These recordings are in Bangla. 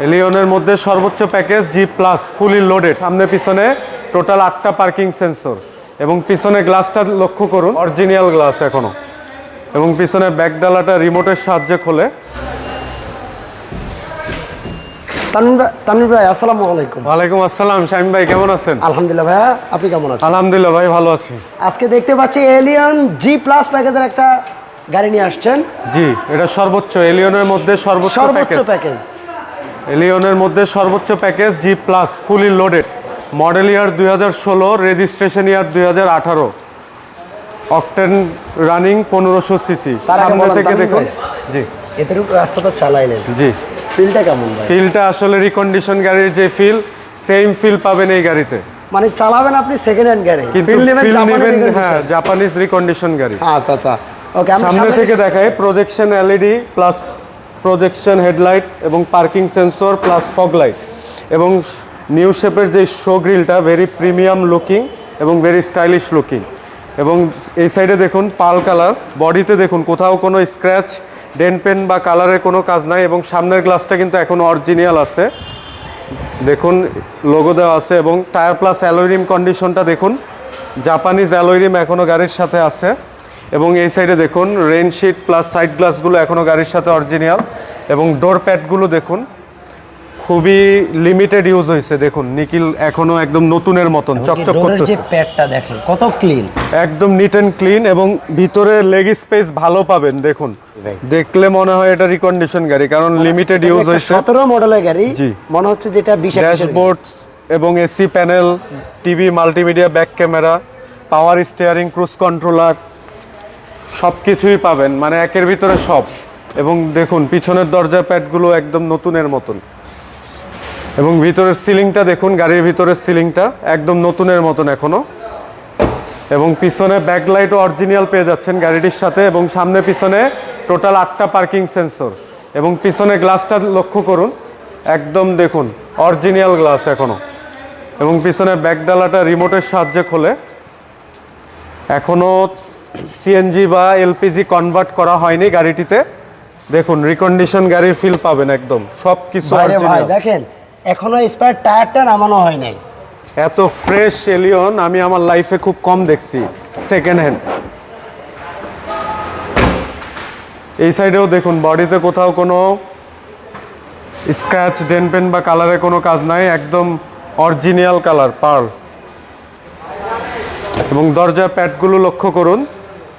এলিয়নের মধ্যে সর্বোচ্চ package G plus fully loaded সামনে পিছনে টোটাল আটটা পার্কিং সেন্সর এবং পিছনে গ্লাসটা লক্ষ্য করুন অরিজিনাল গ্লাস এখনও। এবং পিছনে ব্যাক ডালাটা রিমোটের সাহায্যে খোলে। ভাই- আসসালামু আলাইকুম। ওয়ালাইকুম আসসালাম ভাই কেমন আছেন? আলহামদুলিল্লাহ আপনি কেমন আছেন? আলহামদুলিল্লাহ ভাই ভালো আছি। আজকে দেখতে পাচ্ছি এলিয়ন জি প্লাস প্যাকেজের একটা গাড়ি নিয়ে আসছেন। জি এটা সর্বোচ্চ এলিয়নের মধ্যে সর্বোচ্চ সর্বোচ্চ প্যাকেজ এলিয়নের মধ্যে সর্বোচ্চ package G plus fully loaded model year দুই হাজার ষোলো রেজিস্ট্রেশন ইয়ার দুই হাজার আঠারো। অকটেন রানিং পনেরোশো সিসি সামনে থেকে দেখুন। জি। এতটুকু রাস্তা তো চালাইলেন জি। ফিলটা কেমন ফিলটা আসলে রিকন্ডিশন গাড়ির যে ফিল সেম ফিল পাবেন এই গাড়িতে। মানে চালাবেন আপনি সেকেন্ড হ্যান্ড গাড়ি? ফিল নেবেন হ্যাঁ জাপানিজ রিকন্ডিশন গাড়ি। আচ্ছা আচ্ছা। ওকে সামনে থেকে দেখায় projection LED plus projection headlight এবং parking sensor plus fog light এবং নিউ শেপের যে শো গ্রিলটা ভেরি প্রিমিয়াম লুকিং এবং ভেরি স্টাইলিশ লুকিং এবং এই সাইডে দেখুন পাল কালার বডিতে দেখুন, কোথাও কোনো স্ক্র্যাচ ডেন পেন বা কালারের কোনো কাজ নাই এবং সামনের গ্লাসটা কিন্তু এখনও অরিজিনাল আছে। দেখুন লোগো দেওয়া আছে এবং টায়ার প্লাস অ্যালোরিম কন্ডিশনটা দেখুন। জাপানিজ অ্যালোরিম এখনও গাড়ির সাথে আছে। এবং এই সাইডে দেখুন রেনশিট প্লাস সাইড গ্লাসগুলো এখনও গাড়ির সাথে অরিজিনাল এবং ডোর প্যাডগুলো দেখুন খুবই লিমিটেড ইউজ হয়েছে দেখুন নিকিল এখনও একদম নতুনের মতন চকচক করতেছে। প্যাডটা দেখেন কত ক্লিন একদম নিট অ্যান্ড ক্লিন এবং ভিতরে লেগ স্পেস ভালো পাবেন দেখুন। দেখলে মনে হয় এটা রিকন্ডিশন গাড়ি কারণ লিমিটেড ইউজ হয়েছে। সতেরো মডেলের গাড়ি। মনে হচ্ছে যেটা বিশ একুশের গাড়ি। ড্যাশবোর্ড এবং AC panel TV multimedia back camera power steering cruise controller সব কিছুই পাবেন মানে একের ভিতরে সব। এবং দেখুন, পিছনের দরজার প্যাডগুলো একদম নতুনের মতন। এবং ভিতরের সিলিংটা দেখুন, গাড়ির ভিতরের সিলিংটা একদম নতুনের মতন এখনও। এবং পিছনে ব্যাকলাইটও অরিজিনাল পেয়ে যাচ্ছেন গাড়িটির সাথে এবং সামনে পিছনে টোটাল আটটা পার্কিং সেন্সর। এবং পিছনে গ্লাসটা লক্ষ্য করুন, একদম দেখুন, অরিজিনাল গ্লাস এখনও। এবং পিছনে ব্যাকডালাটা রিমোটের সাহায্যে খোলে। এখনও সিএনজি বা এলপিজি কনভার্ট করা হয়নি গাড়িটিতে। দেখুন রিকন্ডিশন গাড়ির ফিল পাবেন একদম। সব কিছু দেখেন এখনও স্পায়ার টায়ারটা নামানো হয় নাই। এত ফ্রেশ এলিয়ন আমি আমার লাইফে খুব কম দেখছি সেকেন্ড হ্যান্ড এই সাইডেও দেখুন বডিতে কোথাও কোনো স্ক্র্যাচ ডেন পেন বা কালারে কোনো কাজ নাই একদম অরিজিনাল কালার পার্ল এবং দরজা প্যাডগুলো লক্ষ্য করুন।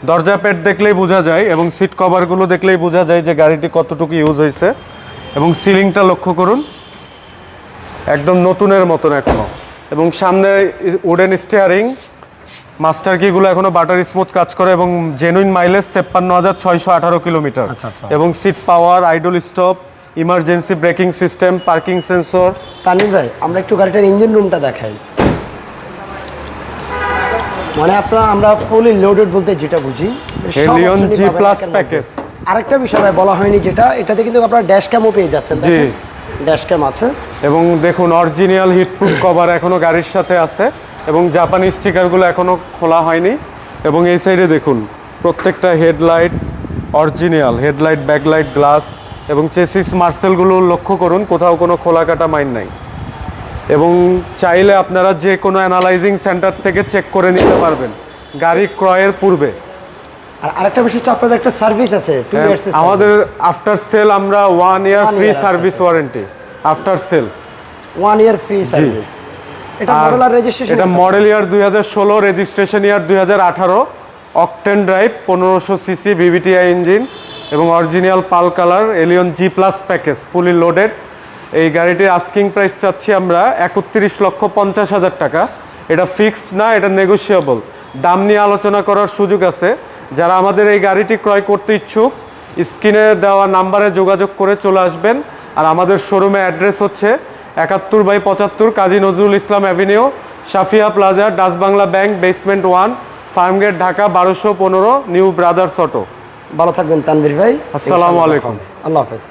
দরজা প্যাড দেখলেই বোঝা যায় এবং সিট কভারগুলো দেখলেই বোঝা যায় যে গাড়িটি কতটুকু ইউজ হয়েছে এবং সিলিংটা লক্ষ্য করুন একদম নতুনের মতন এখনও। এবং সামনে উডেন স্টিয়ারিং মাস্টার কিগুলো এখনও বাটার স্মুথ কাজ করে এবং জেনুইন মাইলেজ তেপ্পান্ন হাজার ছয়শো আঠারো কিলোমিটার। আচ্ছা, আচ্ছা। এবং seat power idle stop emergency braking system parking sensor Tanvir ভাই আমরা একটু গাড়িটার ইঞ্জিন রুমটা দেখাই। মানে আপনার আমরা ফুলি লোডেড বলতে যেটা বুঝি সব জি প্লাস প্যাকেজ আরেকটা বিষয় ভাই বলা হয়নি যেটা এটাতে কিন্তু আপনার ড্যাশ ক্যামও পেয়ে যাচ্ছেন। জি। ড্যাশ ক্যাম আছে। এবং দেখুন অরিজিনাল হিটপ্রুফ কভার এখনও গাড়ির সাথে আছে এবং জাপানি স্টিকারগুলো এখনও খোলা হয়নি। এবং এই সাইডে দেখুন প্রত্যেকটা headlight original headlight backlight glass এবং চেসিস মার্সেলগুলো লক্ষ্য করুন কোথাও কোনো খোলা কাটা মাইন নাই। এবং চাইলে আপনারা যে কোনো অ্যানালাইজিং সেন্টার থেকে চেক করে নিতে পারবেন। গাড়ি ক্রয়ের পূর্বে। আর আরেকটা বিষয় হচ্ছে আপনাদের একটা সার্ভিস আছে হ্যাঁ, আমাদের আফটার সেল আমরা one year free service warranty after sale one year free service এটা মডেল আর রেজিস্ট্রেশন এটা মডেল ইয়ার দুই হাজার ষোলো রেজিস্ট্রেশন ইয়ার দুই হাজার আঠারো। অকটেন ড্রাইভ পনেরোশো সিসি বিবিটিআই ইঞ্জিন এবং original pearl colour Allion G plus package fully loaded এই গাড়িটির আস্কিং প্রাইস চাচ্ছি আমরা একত্রিশ লক্ষ পঞ্চাশ হাজার টাকা। এটা ফিক্সড না এটা নেগোসিয়েবল দাম নিয়ে আলোচনা করার সুযোগ আছে। যারা আমাদের এই গাড়িটি ক্রয় করতে ইচ্ছুক স্ক্রিনে দেওয়া নাম্বারে যোগাযোগ করে চলে আসবেন। আর আমাদের শোরুমে অ্যাড্রেস হচ্ছে একাত্তর বাই পঁচাত্তর Kazi Nazrul Islam avenue Safia plaza Dutch Bangla bank basement one Farmgate Dhaka বারোশো পনেরো নিউ ব্রাদার্স অটো ভালো থাকবেন তানভীর ভাই। আসসালামু আলাইকুম। আল্লাহ হাফেজ।